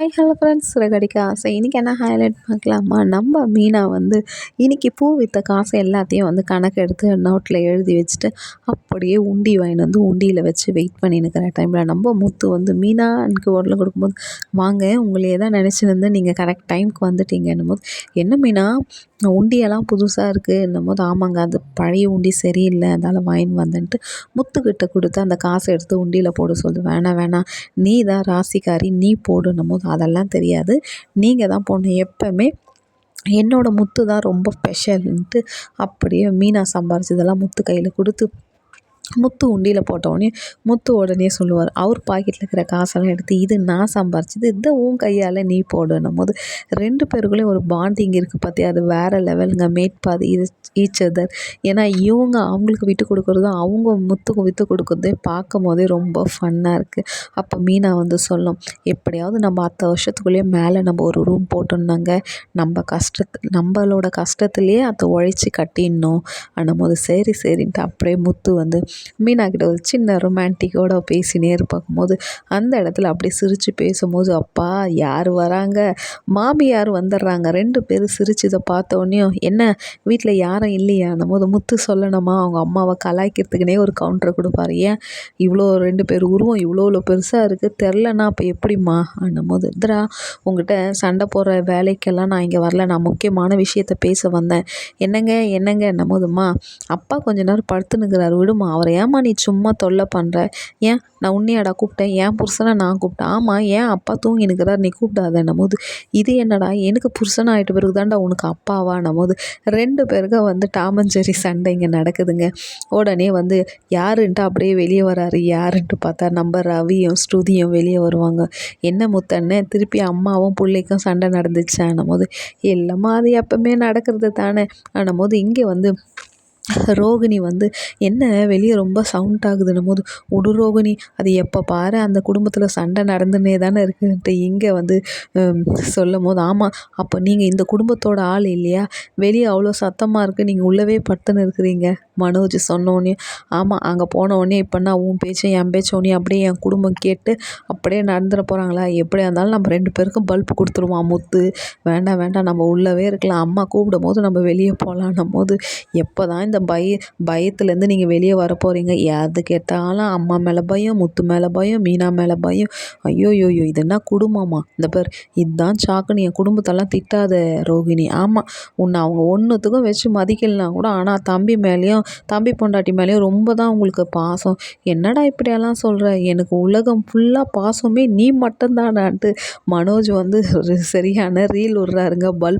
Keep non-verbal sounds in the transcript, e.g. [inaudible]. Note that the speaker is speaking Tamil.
ஹை ஹலோ ஃப்ரெண்ட்ஸ் சிறகடிக்க ஆசை. இன்றைக்கி என்ன ஹைலைட் பார்க்கலாமா? நம்ம மீனா வந்து இன்றைக்கி பூ விற்ற காசு எல்லாத்தையும் வந்து கணக்கு எடுத்து நோட்டில் எழுதி வச்சுட்டு அப்படியே உண்டி வாங்கிட்டு வந்து உண்டியில் வச்சு வெயிட் பண்ணினுக்கிற டைமில் நம்ம முத்து வந்து மீனா எனக்கு உடல கொடுக்கும்போது வாங்க உங்களையே தான் நினச்சிருந்து நீங்கள் கரெக்ட் டைமுக்கு வந்துட்டீங்கன்னும் போது என்ன மீனா? உண்டியெல்லாம் புதுசாக இருக்குன்னும் போது ஆமாங்க அது பழைய உண்டி சரியில்லை. அதனால் வாங்கின்னு வந்தேன்ட்டு முத்துக்கிட்ட கொடுத்து அந்த காசை எடுத்து உண்டியில் போட சொல்லுது வேணாம் வேணாம் நீ தான் ராசிக்காரி. நீ போடுன்னும் போது அதெல்லாம் தெரியாது. நீங்கள் தான் போடணும். எப்போவுமே என்னோடய முத்து தான் ரொம்ப ஸ்பெஷல்ன்ட்டு அப்படியே மீனா சம்பாரிச்சதெல்லாம் முத்து கையில் கொடுத்து முத்து உண்டியில் போட்டவுடனே முத்து உடனே சொல்லுவார் அவர் பாக்கெட்டில் இருக்கிற காசெல்லாம் எடுத்து இது நான் சம்பாரிச்சது இதை உன் கையால் நீ போடணும் போது ரெண்டு பேருக்குள்ளேயும் ஒரு பாண்டிங் இருக்குது பார்த்தியா அது வேறு லெவலுங்க மேட் பாதி இது ஈச் அதர் ஏன்னா இவங்க அவங்களுக்கு விட்டு கொடுக்குறதும் அவங்க முத்துக்கு விட்டு கொடுக்குறதே பார்க்கும் போதே ரொம்ப ஃபன்னாக இருக்குது அப்போ மீனா வந்து சொல்லும் எப்படியாவது நம்ம அத்தை வருஷத்துக்குள்ளேயே மேலே நம்ம ஒரு ரூம் போட்டோம்னாங்க நம்ம கஷ்டத்து நம்மளோட கஷ்டத்துலேயே அதை உழைச்சி கட்டிடணும். அண்ணும் போது சரி சரின்ட்டு அப்படியே முத்து வந்து மீனாக்கிட்ட ஒரு சின்ன ரொமான்டிக்கோட பேசினே பார்க்கும்போது அந்த இடத்துல அப்படியே சிரித்து பேசும்போது அப்பா யார் வராங்க? மாமியார் வந்துடுறாங்க. ரெண்டு பேரும் சிரிச்சதை பார்த்தோன்னே என்ன வீட்டில் யாரும் இல்லையான்னும் போது முத்து சொல்லணுமா? அவங்க அம்மாவை கலாய்க்கிறதுக்குனே ஒரு கவுண்டரை கொடுப்பாரு. ஏன்? இவ்வளோ ரெண்டு பேர் உருவம் இவ்வளோ இவ்வளோ பெருசாக இருக்குது தெரிலனா அப்போ எப்படிம்மா? அண்ணும் போது இதிரா உங்கள்கிட்ட சண்டை போடுற வேலைக்கெல்லாம் நான் இங்கே வரல. நான் முக்கியமான விஷயத்த பேச வந்தேன். என்னங்க என்னங்க? என்னும் அப்பா கொஞ்ச நேரம் படுத்துனுக்கிறாரு விடுமா அவரை ஏம்மா நீ சும்மா தொல்லை பண்ணுற ஏன்? நான் உன்னையாடா கூப்பிட்டேன். என் புருஷனை நான் கூப்பிட்டேன். ஆமாம் ஏன் அப்பா தூங்கினுக்கிறார் நீ கூப்பிடாதன்னும் போது இது என்னடா? எனக்கு புருஷன் ஆகிட்ட பிறகு தான்டா உனக்கு அப்பாவான்னும் போது ரெண்டு பேருக்கும் வந்து டாமஞ்சேரி சண்டை இங்கே நடக்குதுங்க. உடனே வந்து யாருன்ட்டு அப்படியே வெளியே வராரு. யாருன்ட்டு பார்த்தா நம்ம ரவியும் ஸ்ருதியும் வெளியே வருவாங்க. என்ன முத்தன்னு திருப்பி அம்மாவும் பிள்ளைக்கும் சண்டை நடந்துச்சான்னும் போது எல்லாமே அது எப்பவுமே நடக்கிறது தானே. ஆனும் போது இங்கே வந்து [laughs] ரோகிணி வந்து என்ன வெளியே ரொம்ப சவுண்ட் ஆகுதுன்னும் போது உடு ரோகிணி அது எப்போ பாரு அந்த குடும்பத்தில் சண்டை நடந்துன்னே தானே இருக்குன்ட்டு இங்கே வந்து சொல்லும் போது ஆமாம் அப்போ நீங்கள் இந்த குடும்பத்தோட ஆள் இல்லையா? வெளியே அவ்வளோ சத்தமாக இருக்குது நீங்கள் உள்ளவே படுத்துன்னு இருக்கிறீங்க மனோஜ் சொன்னோடனே ஆமாம் அங்கே போனோடனே இப்போனா உன் பேச்சும் என் பேச்சோடனே அப்படியே என் குடும்பம் கேட்டு அப்படியே நடந்துட போகிறாங்களா எப்படியா இருந்தாலும் நம்ம ரெண்டு பேருக்கும் பல்ப் கொடுத்துருவான் முத்து வேண்டாம் வேண்டாம் நம்ம உள்ளவே இருக்கலாம். அம்மா கூப்பிடும் போது நம்ம வெளியே போகலான்னும் போது எப்போ தான் இந்த பய பயத்துலேருந்து நீங்கள் வெளியே வர போகிறீங்க எது கேட்டாலும் அம்மா மேலே பயம் முத்து மேலே பயம் மீனா மேலே பயம். ஐயோயோயோ இது என்ன குடும்பமா? இந்த பேர் இதுதான் சாக்குன்னு என் குடும்பத்தெல்லாம் திட்டாத ரோகிணி. ஆமாம் உன்னை அவங்க ஒன்றுத்துக்கும் வச்சு மதிக்கலாம் கூட ஆனால் தம்பி மேலேயும் தம்பி பொண்டாட்டி மேலேயும் ரொம்ப தான் உங்களுக்கு பாசம். என்னடா இப்படியெல்லாம் சொல்கிற எனக்கு உலகம் ஃபுல்லாக பாசமே நீ மட்டும்தானான்ட்டு மனோஜ் வந்து ஒரு சரியான ரீல் விட்றாருங்க. பல்ப்